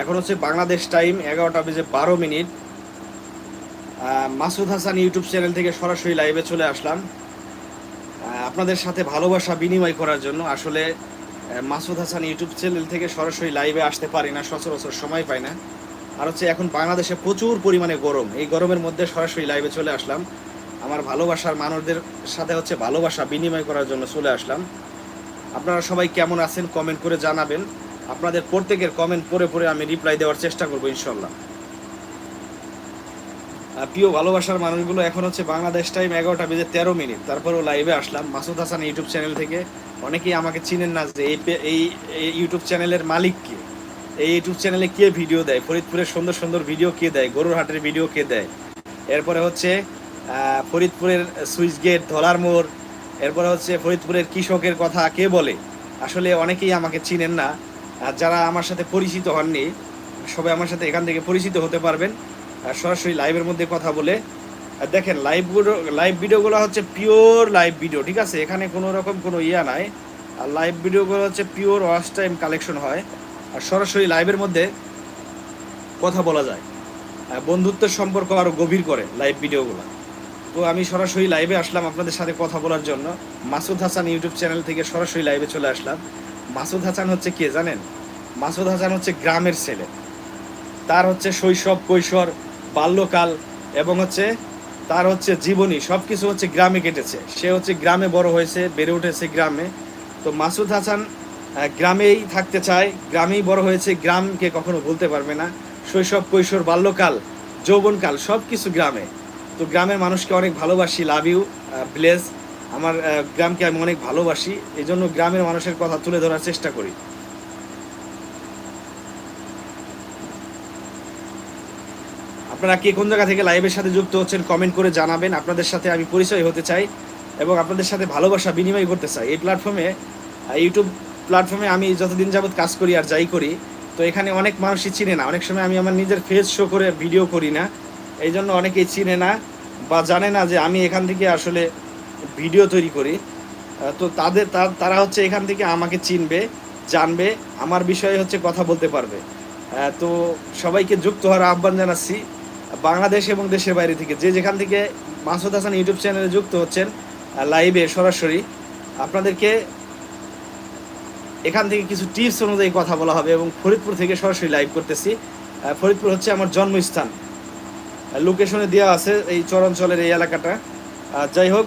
এখন হচ্ছে বাংলাদেশ টাইম এগারোটা বেজে বারো minute. Masud Hasan YouTube channel থেকে সরাসরি লাইভে চলে আসলাম। আপনাদের সাথে ভালোবাসা বিনিময় করার জন্য আসলে মাসুদ হাসান ইউটিউব চ্যানেল থেকে সরাসরি লাইভে আসতে পারি না, সচরাচর সময় পাই না। আর হচ্ছে এখন বাংলাদেশে প্রচুর পরিমাণে গরম, এই গরমের মধ্যে সরাসরি লাইভে চলে আসলাম। আমার ভালোবাসার মানুষদের সাথে হচ্ছে ভালোবাসা বিনিময় করার জন্য চলে আসলাম। আপনারা সবাই কেমন আছেন কমেন্ট করে জানাবেন। আপনাদের প্রত্যেকের কমেন্ট পড়ে পড়ে আমি রিপ্লাই দেওয়ার চেষ্টা করব, ইনশাল্লাহ। প্রিয় ভালোবাসার মানুষগুলো, এখন হচ্ছে বাংলাদেশ টাইম এগারোটা বেজে তেরো মিনিট। তারপরেও লাইভে আসলাম। মাসুদ হাসান ইউটিউব চ্যানেল থেকে। অনেকেই আমাকে চিনেন না যে এই ইউটিউব চ্যানেলের মালিক কে? এই ইউটিউব চ্যানেলে কে ভিডিও দেয়? ফরিদপুরের সুন্দর সুন্দর ভিডিও কে দেয়? গরুর হাটের ভিডিও কে দেয়? এরপরে হচ্ছে ফরিদপুরের সুইচ গেট ধলার মোড়। এরপরে হচ্ছে ফরিদপুরের কৃষকের কথা কে বলে? আসলে অনেকেই আমাকে চিনেন না। আর যারা আমার সাথে পরিচিত হননি, সবাই আমার সাথে এখান থেকে পরিচিত হতে পারবেন। আর সরাসরি লাইভের মধ্যে কথা বলে, আর দেখেন লাইভগুলো লাইভ ভিডিওগুলো হচ্ছে পিওর লাইভ ভিডিও ঠিক আছে? এখানে কোনো রকম কোনো ইয়া নাই। আর লাইভ ভিডিওগুলো হচ্ছে পিওর ওয়াচ টাইম কালেকশন হয়। আর সরাসরি লাইভের মধ্যে কথা বলা যায়। বন্ধুত্বের সম্পর্ক আরও গভীর করে লাইভ ভিডিওগুলো তো আমি সরাসরি লাইভে আসলাম আপনাদের সাথে কথা বলার জন্য। মাসুদ হাসান ইউটিউব চ্যানেল থেকে সরাসরি লাইভে চলে আসলাম। মাসুদ হাসান হচ্ছে কে জানেন? মাসুদ হাসান হচ্ছে গ্রামের ছেলে। তার হচ্ছে শৈশব, কৈশোর, বাল্যকাল এবং হচ্ছে তার হচ্ছে জীবনী সব কিছু হচ্ছে গ্রামে কেটেছে। সে হচ্ছে গ্রামে বড় হয়েছে, বেড়ে উঠেছে গ্রামে। তো মাসুদ হাসান গ্রামেই থাকতে চায়, গ্রামেই বড় হয়েছে, গ্রামকে কখনো ভুলতে পারবে না। শৈশব, কৈশোর, বাল্যকাল, যৌবনকাল সব কিছু গ্রামে। তো গ্রামের মানুষকে অনেক ভালোবাসি, লাভ ইউ ভিলেজ আমার গ্রামকে আমি অনেক ভালোবাসি এই জন্য গ্রামের মানুষের কথা তুলে ধরার চেষ্টা করি। আপনারা কে কোন জায়গা থেকে লাইভের সাথে যুক্ত হচ্ছেন কমেন্ট করে জানাবেন। আপনাদের সাথে আমি পরিচয় হতে চাই এবং আপনাদের সাথে ভালোবাসা বিনিময় করতে চাই। এই প্ল্যাটফর্মে ইউটিউব প্ল্যাটফর্মে আমি যতদিন যাবৎ কাজ করি আর যাই করি, তো এখানে অনেক মানুষই চিনে না। অনেক সময় আমি আমার নিজের ফেস শো করে ভিডিও করি না এই জন্য অনেকেই চিনে না বা জানে না যে আমি এখান থেকে আসলে ভিডিও তৈরি করি। তো তাদের তারা হচ্ছে এখান থেকে আমাকে চিনবে, জানবে, আমার বিষয়ে হচ্ছে কথা বলতে পারবে। তো সবাইকে যুক্ত হওয়ার আহ্বান জানাচ্ছি। বাংলাদেশ এবং দেশের বাইরে থেকে যে যেখান থেকে মাসুদ হাসান ইউটিউব চ্যানেলে যুক্ত হচ্ছেন লাইভে সরাসরি, আপনাদেরকে এখান থেকে কিছু টিপস অনুযায়ী কথা বলা হবে এবং ফরিদপুর থেকে সরাসরি লাইভ করতেছি। ফরিদপুর হচ্ছে আমার জন্মস্থান। লোকেশনে দেওয়া আছে এই চরাঞ্চলের এই এলাকাটা। যাই হোক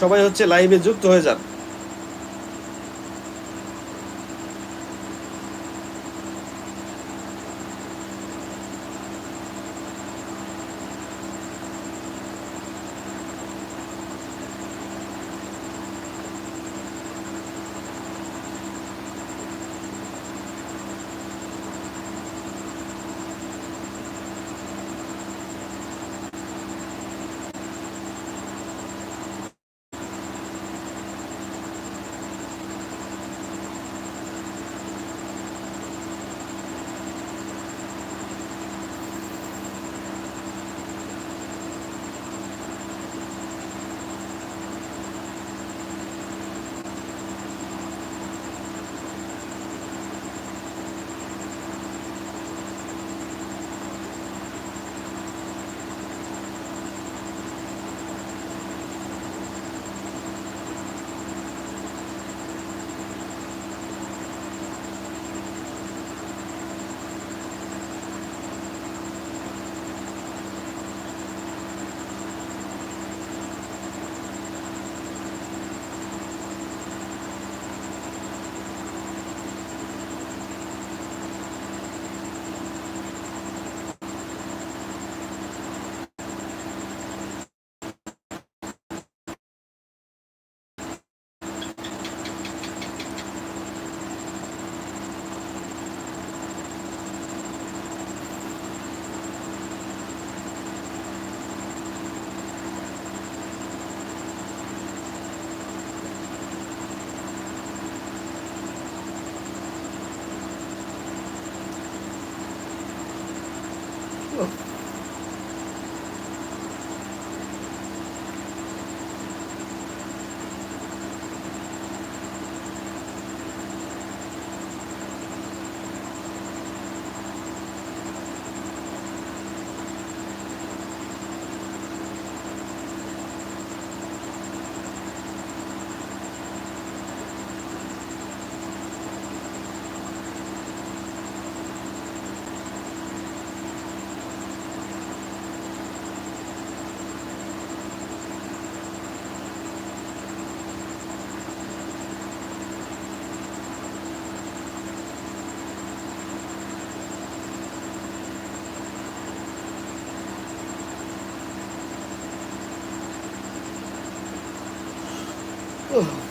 সবাই হচ্ছে লাইভে যুক্ত হয়ে যান। তো